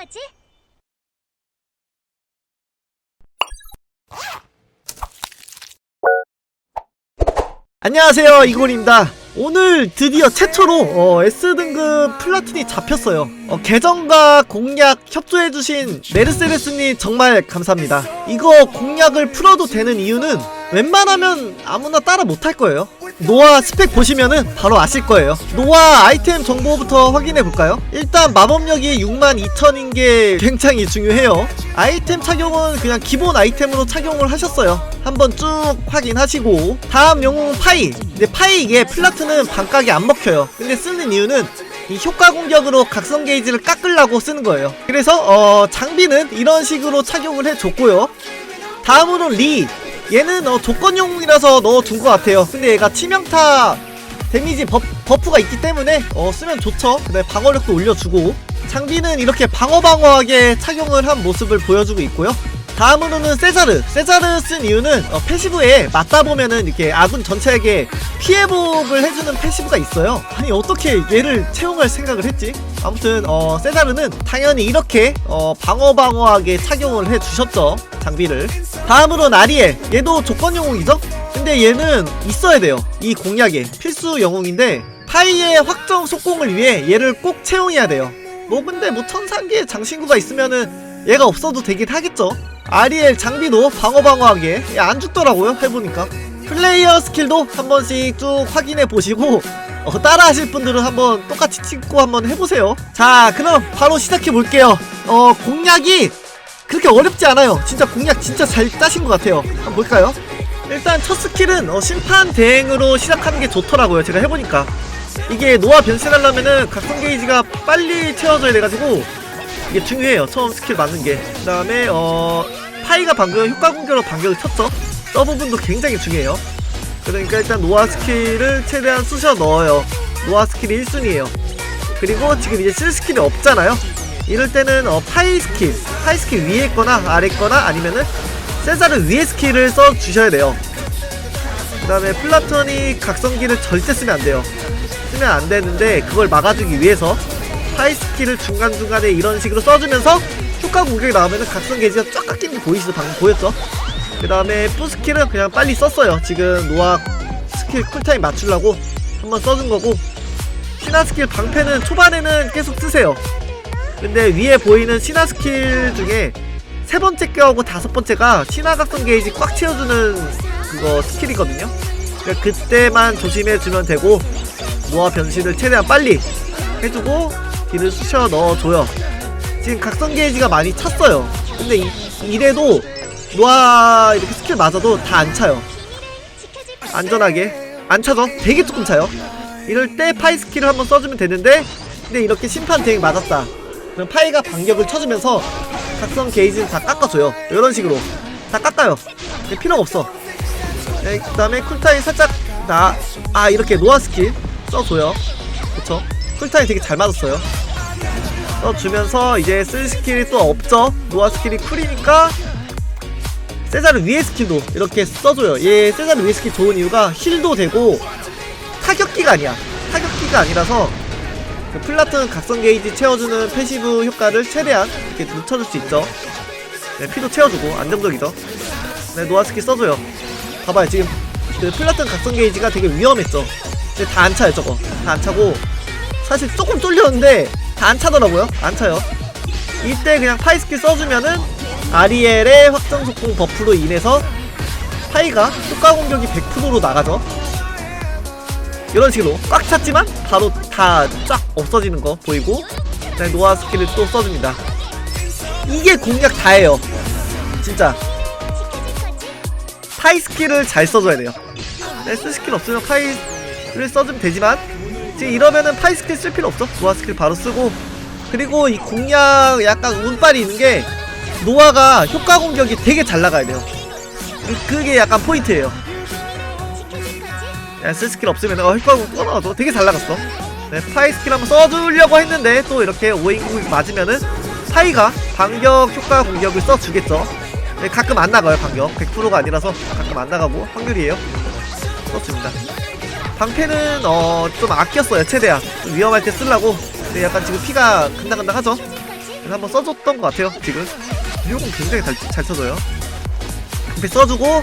거지? 안녕하세요 이골입니다. 오늘 드디어 최초로 어, S등급 플라툰이 잡혔어요. 어, 계정과 공략 협조해주신 메르세데스님 정말 감사합니다. 이거 공략을 풀어도 되는 이유는 웬만하면 아무나 따라 못할 거예요 노아 스펙 보시면은 바로 아실 거예요. 노아 아이템 정보부터 확인해 볼까요? 일단 마법력이 62,000인 게 굉장히 중요해요. 아이템 착용은 그냥 기본 아이템으로 착용을 하셨어요. 한번 쭉 확인하시고. 다음 영웅 파이. 근데 파이 이게 플라트는 반각이 안 먹혀요. 근데 쓰는 이유는 이 효과 공격으로 각성 게이지를 깎으려고 쓰는 거예요. 그래서 어 장비는 이런 식으로 착용을 해줬고요. 다음으로 리 얘는 어, 조건 영웅이라서 넣어둔 것 같아요. 근데 얘가 치명타 데미지 버, 버프가 있기 때문에 어, 쓰면 좋죠. 그다음에 방어력도 올려주고. 장비는 이렇게 방어방어하게 착용을 한 모습을 보여주고 있고요. 다음으로는 세자르. 세자르 쓴 이유는 어, 패시브에 맞다 보면은 이렇게 아군 전체에게 피해복을 해주는 패시브가 있어요. 아니 어떻게 얘를 채용할 생각을 했지? 아무튼 어, 세자르는 당연히 이렇게 어, 방어방어하게 착용을 해주셨죠 장비를 다음으로는 아리엘. 얘도 조건 영웅이죠? 근데 얘는 있어야 돼요. 이 공략에. 필수 영웅인데 파이의 확정 속공을 위해 얘를 꼭 채용해야 돼요. 뭐 근데 뭐 천상계의 장신구가 있으면은 얘가 없어도 되긴 하겠죠? 아리엘 장비도 방어방어하게. 얘안 죽더라고요 해보니까. 플레이어 스킬도 한 번씩 쭉 확인해 보시고 어, 따라 하실 분들은 한번 똑같이 찍고 한번 해보세요. 자 그럼 바로 시작해 볼게요. 어 공략이 그렇게 어렵지 않아요. 진짜 공략 진짜 잘 짜신 것 같아요. 한번 볼까요? 일단 첫 스킬은 어, 심판 대행으로 시작하는 게 좋더라고요 제가 해보니까. 이게 노아 변신하려면은 각성 게이지가 빨리 채워져야 돼가지고 이게 중요해요. 처음 스킬 맞는 게 그 다음에 어 파이가 방금 효과 공격으로 반격을 쳤죠? 저 부분도 굉장히 중요해요. 그러니까 일단 노아 스킬을 최대한 쑤셔 넣어요. 노아 스킬이 1순위에요. 그리고 지금 이제 쓸 스킬이 없잖아요 이럴 때는 어, 파이 스킬 파이 스킬 위에 있거나 아래 있거나 아니면은 세자르 위에 스킬을 써 주셔야 돼요 그 다음에 플라톤이 각성기를 절대 쓰면 안 돼요 쓰면 안 되는데 그걸 막아주기 위해서 파이 스킬을 중간중간에 이런 식으로 써주면서 효과 공격이 나오면은 각성 게이지가 쫙 깎이는 게 보이시죠? 방금 보였죠? 그 다음에 뿌 스킬은 그냥 빨리 썼어요. 지금 노아 스킬 쿨타임 맞추려고 한번 써준 거고 신화 스킬 방패는 초반에는 계속 쓰세요. 근데 위에 보이는 신화 스킬 중에 세 번째 껴하고 다섯 번째가 신화 각성 게이지 꽉 채워주는 그거 스킬이거든요. 그러니까 그때만 조심해주면 되고 노아 변신을 최대한 빨리 해주고 딜을 쑤셔 넣어줘요. 지금 각성 게이지가 많이 찼어요. 근데 이, 이래도 노아 이렇게 스킬 맞아도 다 안 차요. 안전하게 안 차죠? 되게 조금 차요. 이럴 때 파이 스킬을 한번 써주면 되는데 근데 이렇게 심판 대행 맞았다. 그럼 파이가 반격을 쳐주면서 각성 게이지는 다 깎아줘요. 이런 식으로 다 깎아요. 필요가 없어. 네, 그 다음에 쿨타임 살짝 나 아 이렇게 노아 스킬 써줘요. 그쵸? 쿨타임 되게 잘 맞았어요. 써주면서 이제 쓸 스킬이 또 없죠. 노아 스킬이 쿨이니까 세자르 위에 스킬도 이렇게 써줘요. 얘 세자르 위에 스킬 좋은 이유가 힐도 되고 타격기가 아니야. 타격기가 아니라서 그 플라튼 각성 게이지 채워주는 패시브 효과를 최대한 이렇게 늦춰줄 수 있죠. 네, 피도 채워주고 안정적이죠. 네, 노아 스킬 써줘요. 봐봐요, 지금 그 플라튼 각성 게이지가 되게 위험했죠. 근데 다 안 차요, 저거. 다 안 차고 사실 조금 뚫렸는데 다 안 차더라고요. 안 차요. 이때 그냥 파이 스킬 써주면은 아리엘의 확정 속공 버프로 인해서 파이가 효과 공격이 100%로 나가죠. 이런 식으로 꽉 찼지만 바로 다 쫙 없어지는 거 보이고 네, 노아 스킬을 또 써줍니다. 이게 공략 다예요. 진짜? 파이 스킬을 잘 써줘야 돼요. 네, 쓸 스킬 없으면 파이를 써주면 되지만 지금 이러면은 파이 스킬 쓸 필요 없죠. 노아 스킬 바로 쓰고 그리고 이 공략 약간 운빨이 있는 게 노아가 효과 공격이 되게 잘 나가야 돼요. 그- 그게 약간 포인트예요. 쓸 스킬 없으면 어, 효과 공격 떠나도 되게 잘 나갔어. 네, 파이 스킬 한번 써주려고 했는데 또 이렇게 오인국이 맞으면은 파이가 반격 효과 공격을 써주겠죠. 네, 가끔 안 나가요 반격 100%가 아니라서 가끔 안 나가고 확률이에요. 썼습니다. 방패는 어 좀 아꼈어요 최대한 좀 위험할 때 쓰려고 근데 약간 지금 피가 근당근당 하죠. 지켜줄 거지? 그래서 한번 써줬던 것 같아요 지금 유용은 굉장히 잘, 잘 쳐줘요 방패 써주고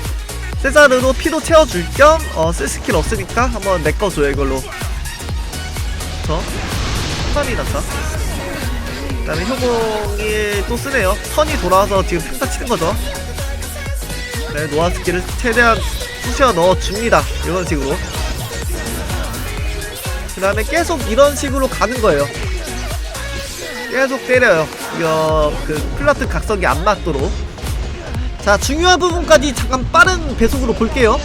세자르로 피도 채워줄 겸 어, 쓸 스킬 없으니까 한번 내꺼 줘요 이걸로. 저 한마리 났다 그 다음에 효공이 또 쓰네요. 턴이 돌아와서 지금 평타 치는 거죠? 네 노아 스킬을 최대한 쑤셔 넣어줍니다. 이런 식으로. 그 다음에 계속 이런 식으로 가는 거예요. 계속 때려요. 이거 그 플라트 각성이 안 맞도록 자 중요한 부분까지 잠깐 빠른 배속으로 볼게요.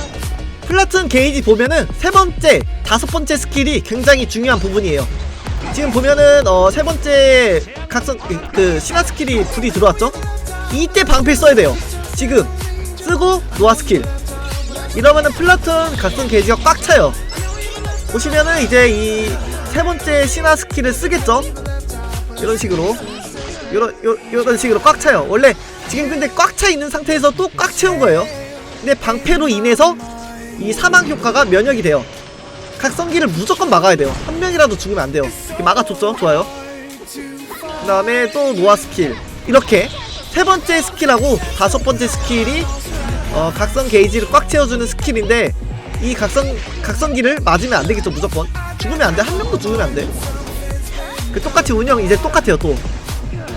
플라튼 게이지 보면은 세 번째 다섯 번째 스킬이 굉장히 중요한 부분이에요. 지금 보면은 어 세 번째 각성 그, 그 신화 스킬이 불이 들어왔죠? 이때 방패 써야 돼요. 지금 쓰고 노아 스킬. 이러면은 플라톤 각성 게이지가 꽉 차요. 보시면은 이제 이 세 번째 신화 스킬을 쓰겠죠? 이런 식으로. 이런 요, 이런 식으로 꽉 차요. 원래 지금 근데 꽉 차 있는 상태에서 또 꽉 채운 거예요. 근데 방패로 인해서 이 사망 효과가 면역이 돼요. 각성기를 무조건 막아야 돼요. 한 명이라도 죽으면 안 돼요. 막아줬죠? 좋아요. 그 다음에 또 노아 스킬. 이렇게 세 번째 스킬하고 다섯 번째 스킬이 어, 각성 게이지를 꽉 채워주는 스킬인데 이 각성 각성기를 맞으면 안 되겠죠 무조건. 죽으면 안 돼. 한 명도 죽으면 안 돼. 그 똑같이 운영 이제 똑같아요 또.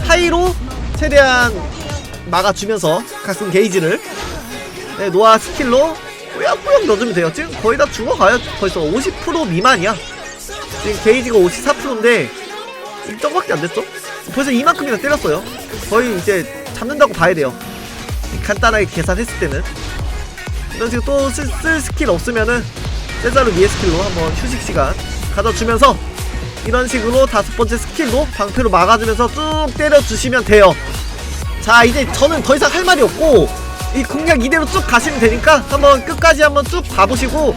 하이로 최대한 막아주면서 각성 게이지를. 네, 노아 스킬로 꾸역꾸역 넣어주면 돼요. 지금 거의 다 죽어가요. 벌써 50% 미만이야. 지금 게이지가 54%인데 1점밖에 안 됐죠? 벌써 이만큼이나 때렸어요. 거의 이제 잡는다고 봐야 돼요. 간단하게 계산했을 때는. 이런 식으로 또 쓸 스킬 없으면은 세자르 위에 스킬로 한번 휴식 시간 가져주면서 이런 식으로 다섯 번째 스킬도 방패로 막아주면서 쭉 때려주시면 돼요 자 이제 저는 더 이상 할 말이 없고 이 공략 이대로 쭉 가시면 되니까 한번 끝까지 한번 쭉 봐보시고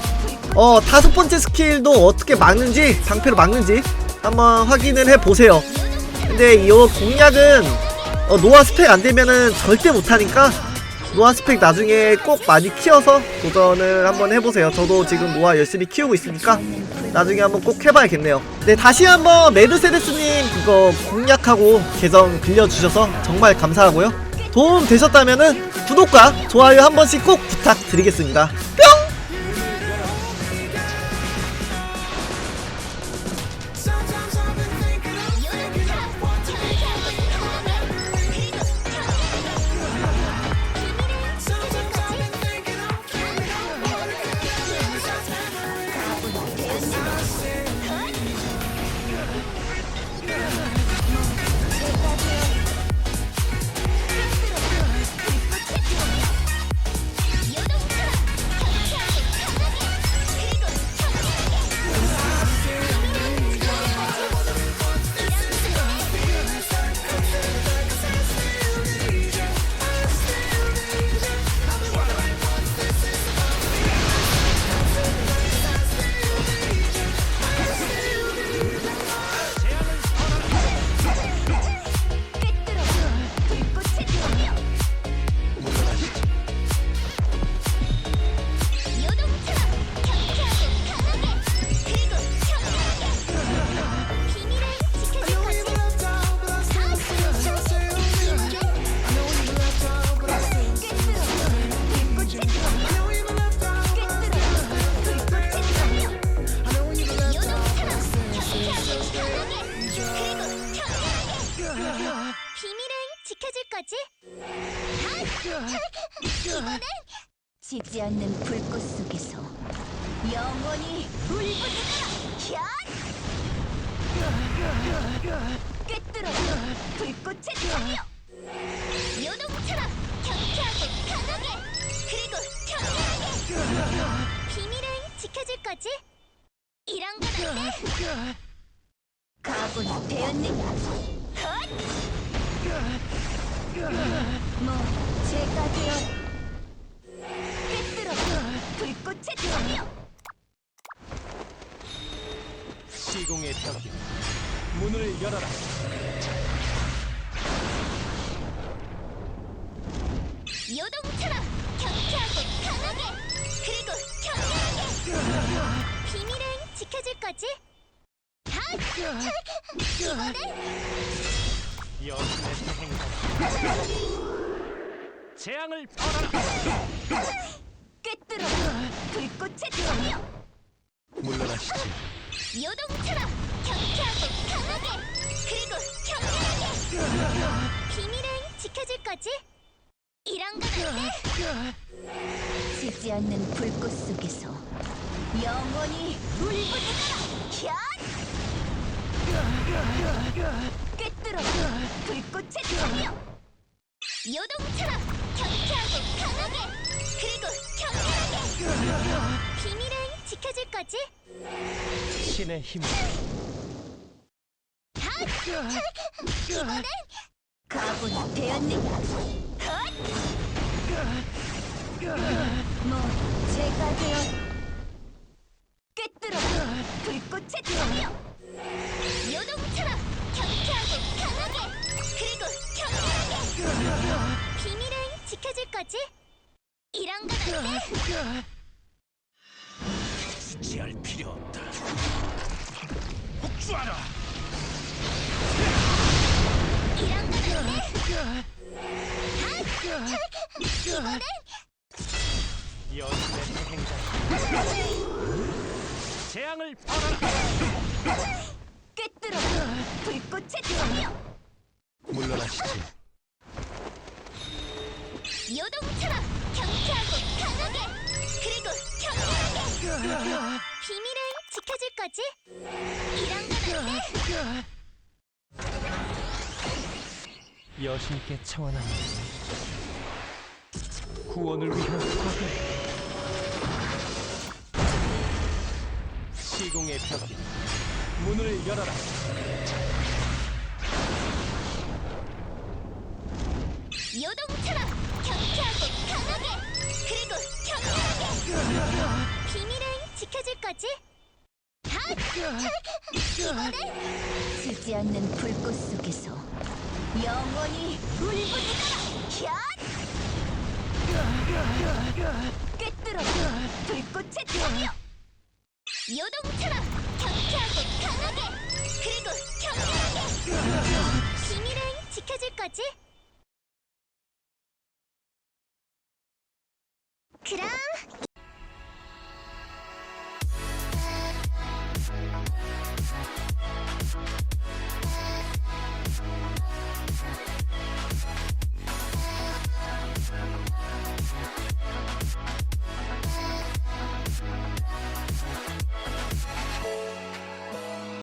어 다섯 번째 스킬도 어떻게 막는지 방패로 막는지 한번 확인을 해보세요. 근데 이 공략은 어, 노아 스펙 안 되면은 절대 못하니까 노아 스펙 나중에 꼭 많이 키워서 도전을 한번 해보세요. 저도 지금 노아 열심히 키우고 있으니까 나중에 한번 꼭 해봐야겠네요. 네, 다시 한번 메르세데스님 그거 공략하고 계정 빌려주셔서 정말 감사하고요. 도움 되셨다면은 구독과 좋아요 한 번씩 꼭 부탁드리겠습니다. 뿅! 지지 않는 불꽃 속에서 영원히 울부짖어라! 꿰뚫어 불꽃의 자녀! 요동처럼 경쾌하고 강하게 그리고 평온하게 비밀은 지켜줄 거지? 이런 건 어때? 각오는 되었느냐? 뭐 문을 열어라 요동처럼 경쾌하고 강하게 그리고 평온하게 비밀은 지켜줄 거지? 하! 이번엔 영 재앙을 벌어라. 꿰뚫어 불꽃의 참여 물러나시지. 요동처럼 경쾌하고 강하게 그리고 격렬하게 비밀은 지켜줄 거지? 이런 건 어때? 지지 않는 불꽃 속에서 영원히 울부짖어라 현 꿰뚫어 불꽃의 참여 요동처럼 경쾌하고 강하게 그리고 격렬하게 비밀은 지켜줄 거지? 신의 힘. 이번엔 각오는 되었느냐 헛! 뭐 제가 되어 꿰뚫어 불꽃의 참여 요동처럼 경쾌하고 강하게 그리고 격렬하게 비밀은 지켜줄 거지? 이런 건 어때? 지할 필요 없다. 복주하라. 이번엔 연쇄 행장. 재앙을 벌어라. 꿰뚫어 불꽃의 참여 물러나시지. 요동처럼 경쾌하고 강하게 그리고 격렬하게 비밀은 지켜줄 거지? 이런 건 어때? 여신께 청원합니다. 구원을 위한 파괴. 시공의 벽이 문을 열어라. 요동처럼 경쾌하고 강하게 그리고 격렬하게 비밀은 지켜줄 거지? 이번엔 지지 않는 불꽃 속에서 영원히 울부짖어라 현 꿰뚫어 불꽃의 참여 요동처럼 경쾌하고 강하게 그리고 격렬하게 비밀은 지켜줄 거지? 그럼